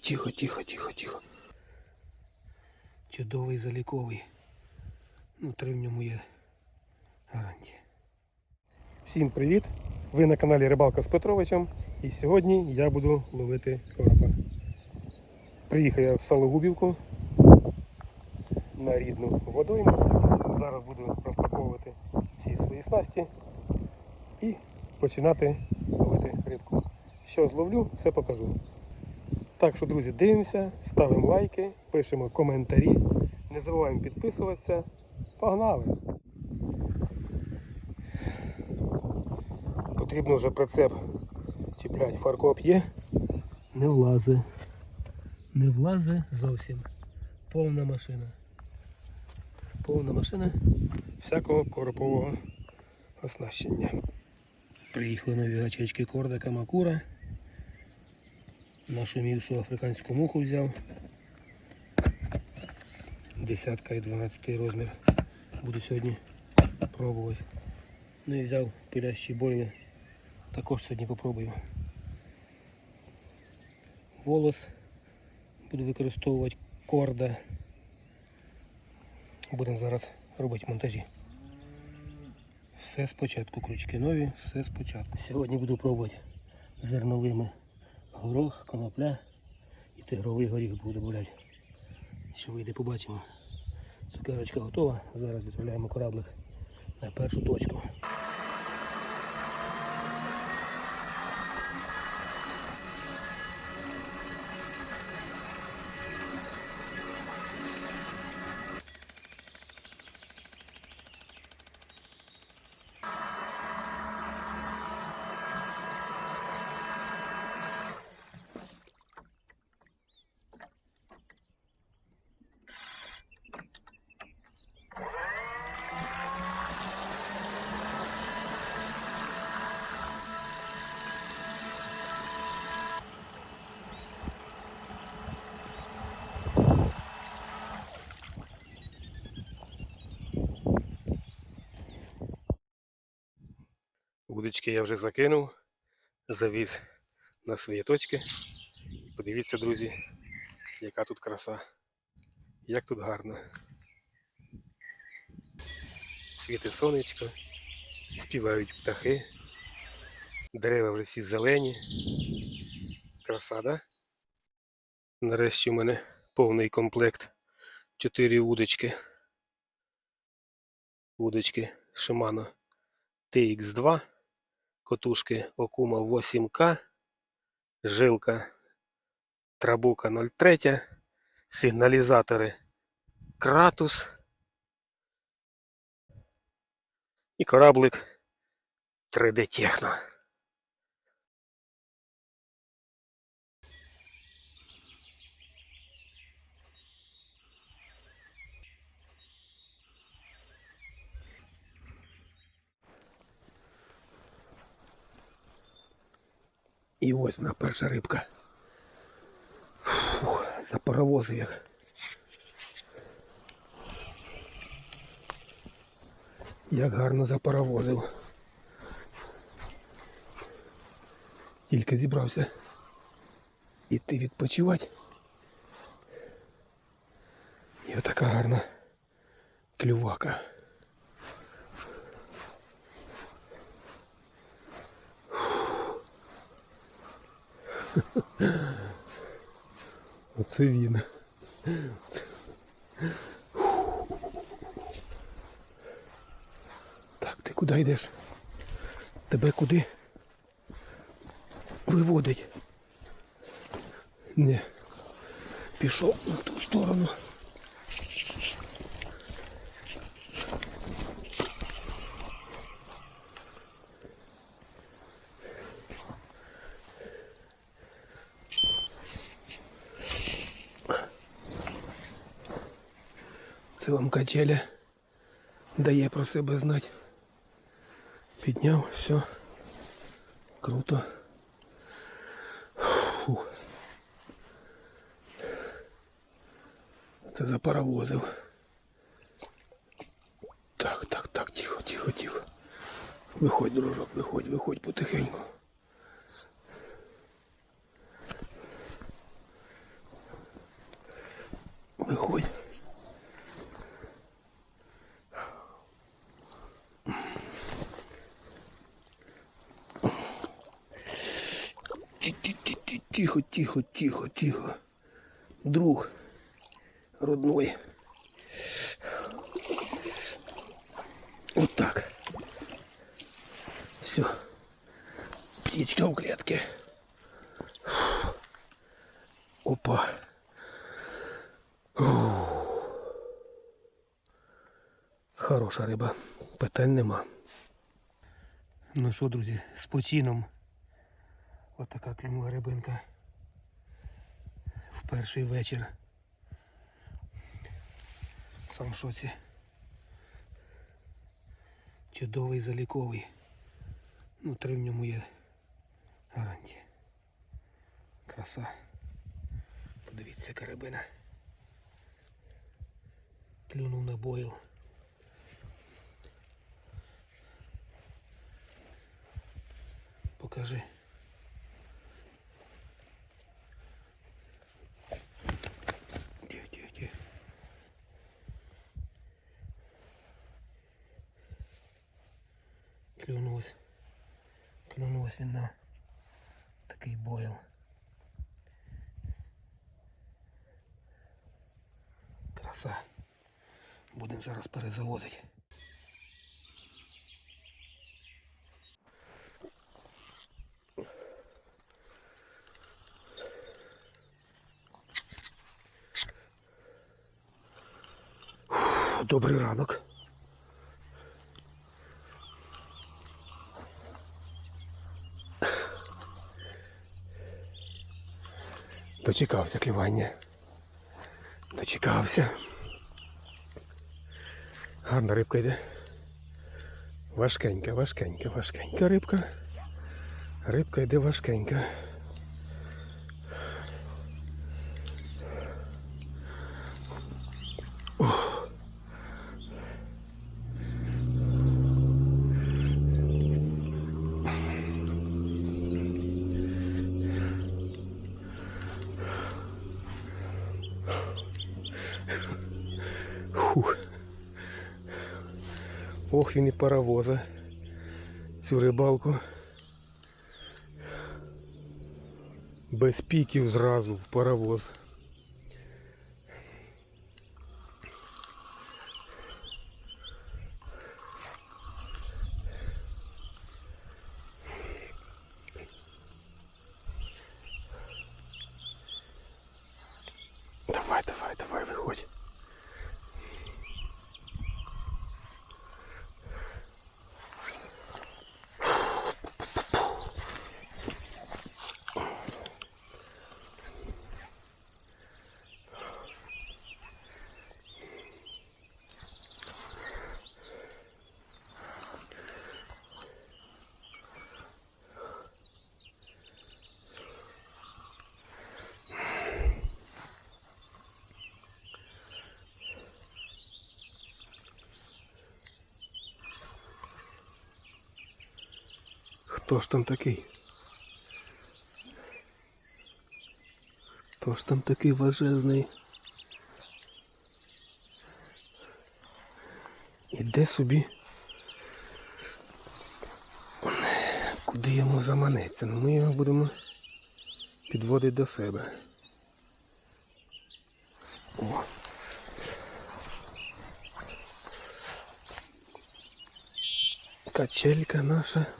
тихо, тихо, тихо, тихо. Чудовий заліковий. Ну, три в ньому є гарантія. Всім привіт! Ви на каналі Рибалка з Петровичем. І сьогодні я буду ловити коропа. Приїхав я в Сологубівку на рідну водойму. Зараз буду розпаковувати всі свої снасті і починати ловити рибку. Що зловлю, все покажу. Так що, друзі, дивимося, ставимо лайки, пишемо коментарі, не забуваємо підписуватися. Погнали! Потрібно вже прицеп чіпляти. Фаркоп є. Не влазить. Не влазить зовсім. Повна машина. Повна машина всякого коропового оснащення. Приїхали нові гачечки корда Камакура. Нашу мівшу африканську муху взяв. Десятка і 12 розмір. Буду сьогодні пробувати. Ну і взяв пилящі бойли. Також сьогодні попробую. Волос. Буду використовувати корда. Будемо зараз робити монтажі. Все спочатку, крючки нові, все спочатку. Сьогодні буду пробувати зерновими горох, конопля і тигровий горіх буду додавати. Що вийде, побачимо. Цукерочка готова. Зараз відправляємо кораблик на першу точку. Удочки я вже закинув, завіз на свої точки. Подивіться, друзі, яка тут краса, як тут гарно. Світе сонечко, співають птахи, дерева вже всі зелені. Краса, да? Нарешті у мене повний комплект. Чотири удочки. Удочки Shimano TX2, котушки Окума 8К, жилка Трабука 03, сигналізатори Кратус і кораблик 3D Техно. І ось вона перша рибка. Фух, запаровозив як. Як гарно запаровозив. Тільки зібрався іти відпочивати. І отака гарна клювака. Оце він. Так, ти куди йдеш? Тебе куди? Виводить. Не. Пішов на ту сторону. Це вам качеля дає про себе знати. Підняв, все. Круто. Фу. Це запаровозив. Так, так, так, тихо, тихо, тихо. Виходь, дружок, виходь, виходь потихеньку. Тихо, тихо, тихо. Друг родной. Вот так. Все. Птичка в клетке. Опа. Ух. Хороша риба. Питань нема. Ну що, друзі, з почином. Отака клюнула рибинка. Перший вечір. Сам в шоці. Чудовий заліковий. Ну, три в ньому є гарантія. Краса. Подивіться, яка рибина. Клюнув на бойл. Покажи. Тихо, тихо, тихо. Клюнулось. Клюнулось він на такий бойл. Краса. Будемо зараз перезаводити. Добрий ранок. Дочекався клювання. Дочекався. Гарна рибка йде. Важкенька, важкенька, важкенька рибка. Рибка йде важкенька. Ух. Фух. Ох, він і паровоза. Цю рибалку. Без піків зразу в паровоз. Давай, давай, давай, Хто ж там такий? Хто ж там такий важезний? Іде собі. Куди йому заманеться? Ну ми його будемо підводити до себе. О. Качелька наша.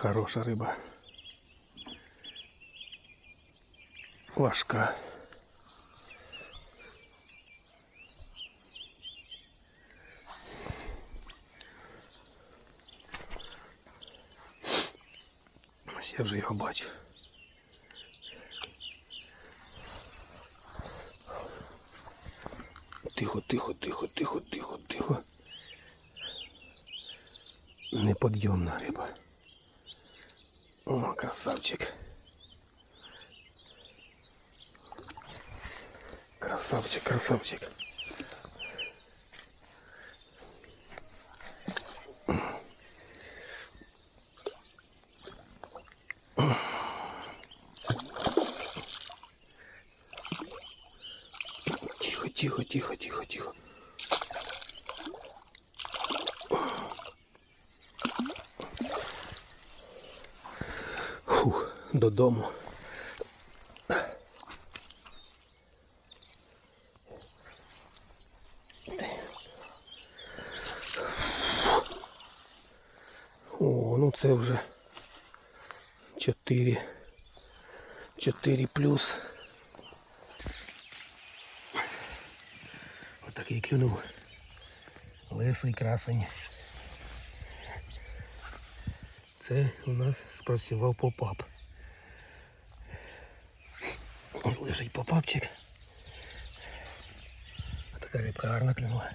Хороша риба. Важка. Я вже його бачу. Тихо, тихо, тихо, тихо, тихо, тихо. Неподйомна риба. О, красавчик. Красавчик, красавчик. Тихо, тихо, тихо, тихо, тихо. Додому. О, ну це вже 4. 4 плюс. Отакий клюнув. Лисий красень. Це у нас спрацював попап. Лежить попапчик. Така рибка гарна клюнула.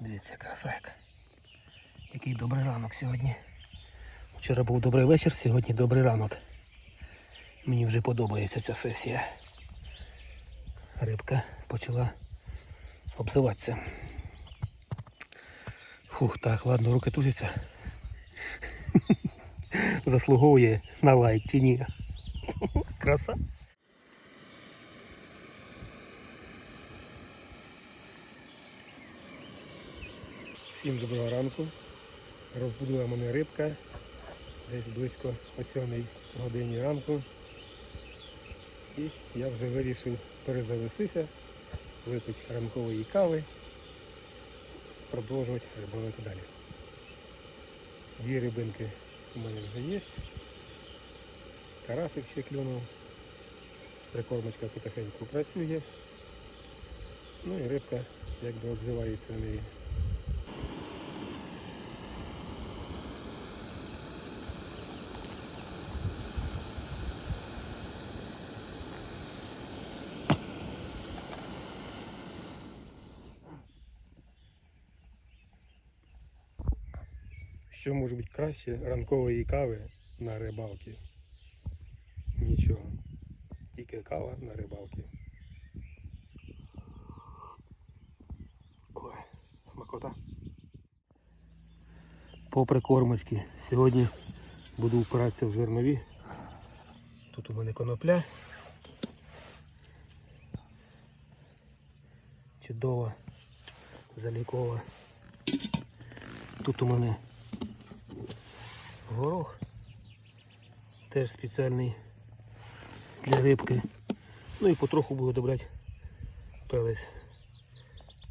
Дивіться, красавик. Який добрий ранок сьогодні. Вчора був добрий вечір, сьогодні добрий ранок. Мені вже подобається ця сесія. Рибка почала обзиватися. Фух, так, ладно, руки тузяться. Заслуговує на лайк чи ні. Краса. Всім доброго ранку. Розбудила мене рибка десь близько о 7 годині ранку. І я вже вирішив перезавестися, випити ранкової кави, продовжувати рибалити далі. Дві рибинки у мене вже є. Карасик ще клюнув. Прикормочка потихеньку працює. Ну і рибка якби обзивається на неї. Що може бути краще ранкової кави на рибалці? Нічого. Тільки кава на рибалці. Ой, смакота. По прикормочці. Сьогодні буду впиратися в зернові. Тут у мене конопля. Чудова, залікова. Тут у мене горох. Теж спеціальний для рибки. Ну і потроху буду добрати пелець.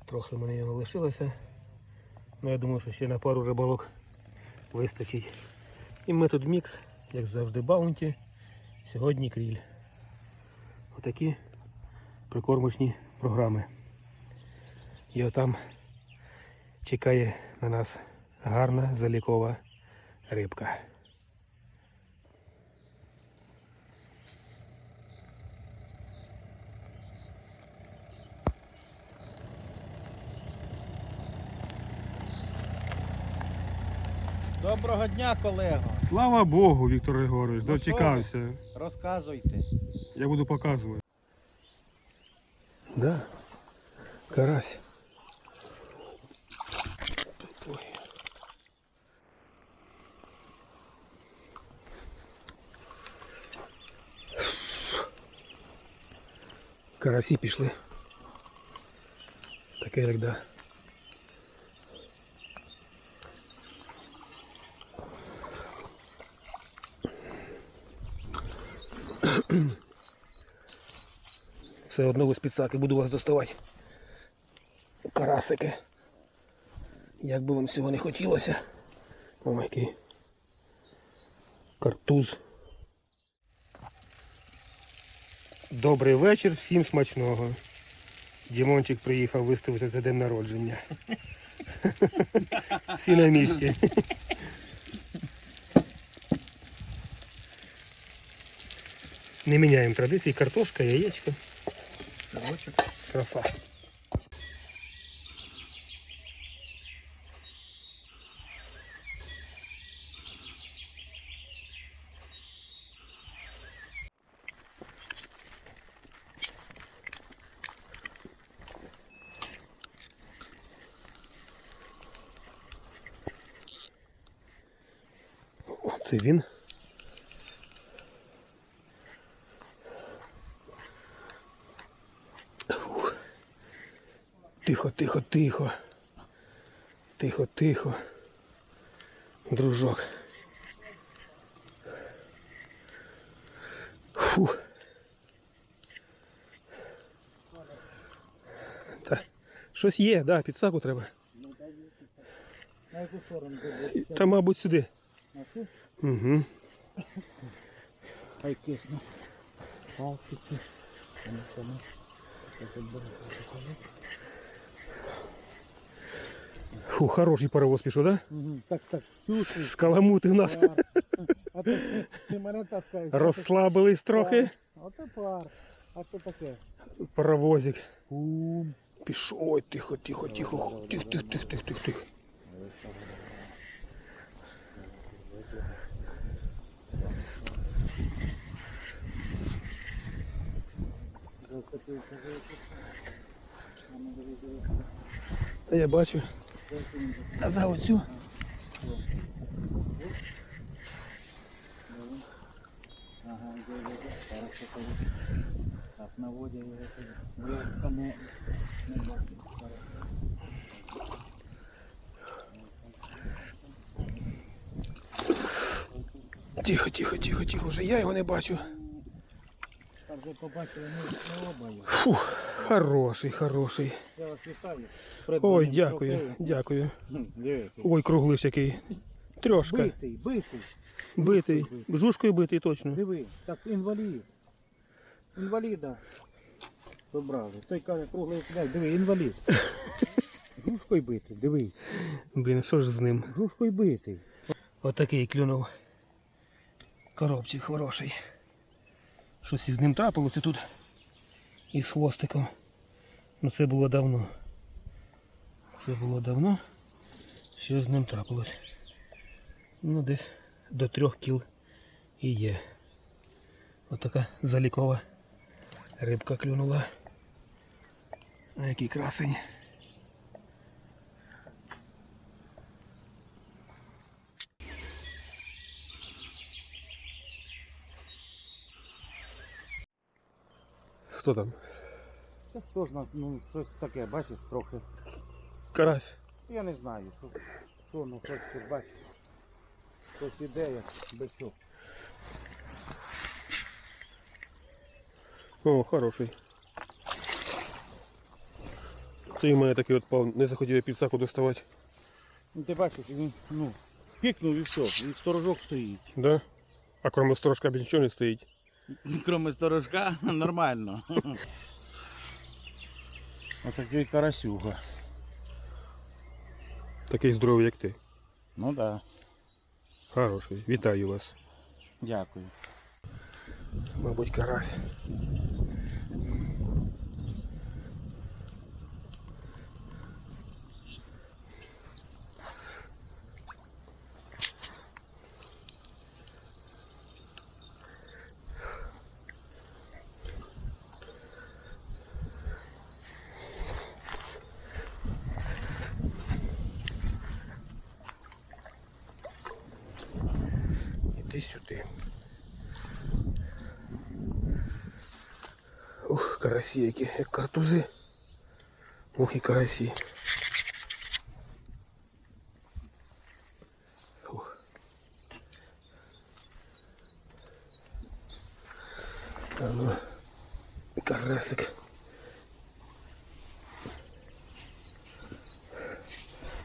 Трохи в мене його лишилося. Ну я думаю, що ще на пару рибалок вистачить. І метод мікс, як завжди, баунті. Сьогодні кріль. Отакі прикормочні програми. І отам чекає на нас гарна залікова рибка. Доброго дня, колего. Слава Богу, Віктор Григорович, Ну, дочекався. Розказуйте. Я буду показувати. Да, карась. Карасі пішли. Таке як да. Все одно ви спецаки буду вас доставати. Карасики. Як би вам цього не хотілося. О, який картуз. Добрий вечір, всім смачного. Дімончик приїхав виставити за день народження. Всі на місці. Не міняємо традиції. Картошка, яєчко. Сирочок. Краса. Це він. Ух. Тихо, тихо, тихо. Тихо, тихо. Дружок. Фу. Та, щось є, да, підсаку треба. На яку сторону ти Та, мабуть, сюди. Угу. Хай. Палки. Ну. Фу, хороший паровоз пішов, да? Мгм, Так, так, чувствуй. Скаламутив нас. А то ти- мене таскаєш. Розслабились трохи. Оце пар. А то таке. Паровозик. Пішов. Ой, тихо, тихо, тихо. Тихо, тихо, тихо, тихо, тихо, тихо. Та я бачу. А за оцю. Ага. Так, на воді я не бачу. Тихо, тихо, тихо, тихо. Вже я його не бачу. Вже побачили, ми, оба його. Хороший, хороший. Я вас вітаю. Ой, дякую, дякую. Ой, круглиш який. Трьошка. Битий, битий. Битий. Жушкою битий точно. Диви, так інвалід. Інваліда. Добрали. Той каже, круглий кидай, диви, інвалід. Жушкою битий, дивись. Блін, що ж з ним? Жушкою битий. Отакий клюнув. Коробчик хороший. Щось із ним трапилося тут. Із хвостиком. Ну це було давно. Це було давно. Що з ним трапилось? Ну десь до трьох кіл і є. Отака залікова рибка клюнула. А який красень. Хто там? Це на- ну, щось таке, бачиш, трохи. Карась. Я не знаю, що, що ну щось тут бачиш. Щось іде, як бичок. О, хороший. Це в мене такий от пав, не захотів я підсаку доставати. Ну ти бачиш, він, ну, пікнув і все, він сторожок стоїть. Да? А кроме сторожка більше нічого не стоїть. Кроме сторожка, нормально. Отакий карасюга. Такий здоровий, як ти. Ну так, да. Хороший. Вітаю вас. дякую. Мабуть, карась. Іди сюди. Ух, карасі які, як картузи. Ух і карасі. Ух. А ну, карасик.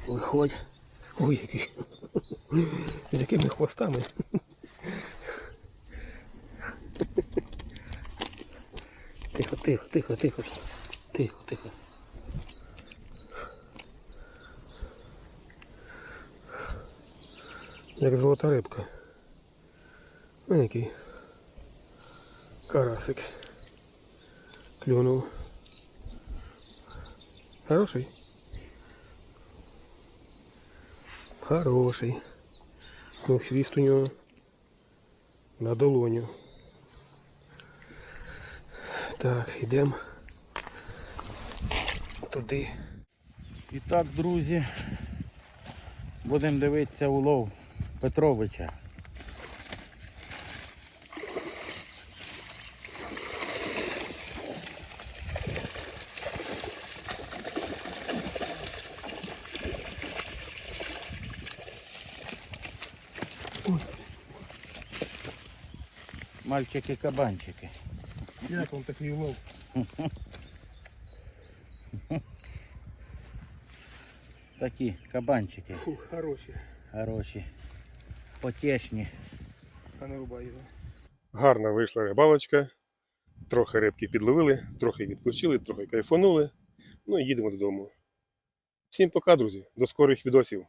Виходь. Ой, який. З якими хвостами. Тихо, тихо, тихо, тихо. Як золота рибка. Ну, який карасик. Клюнув. Хороший? Хороший. Ну, хвіст у нього на долоню. Так, йдемо туди. І так, друзі, будемо дивитися улов Петровича. Мальчики-кабанчики. Як вам такий лов. Такі кабанчики. Фух, хороші. Хороші. Потешні. А не рубаю. його. Гарна вийшла рибалочка. Трохи рибки підловили, трохи відпочили, трохи кайфанули. Ну і їдемо додому. Всім пока, друзі. До скорих відосів.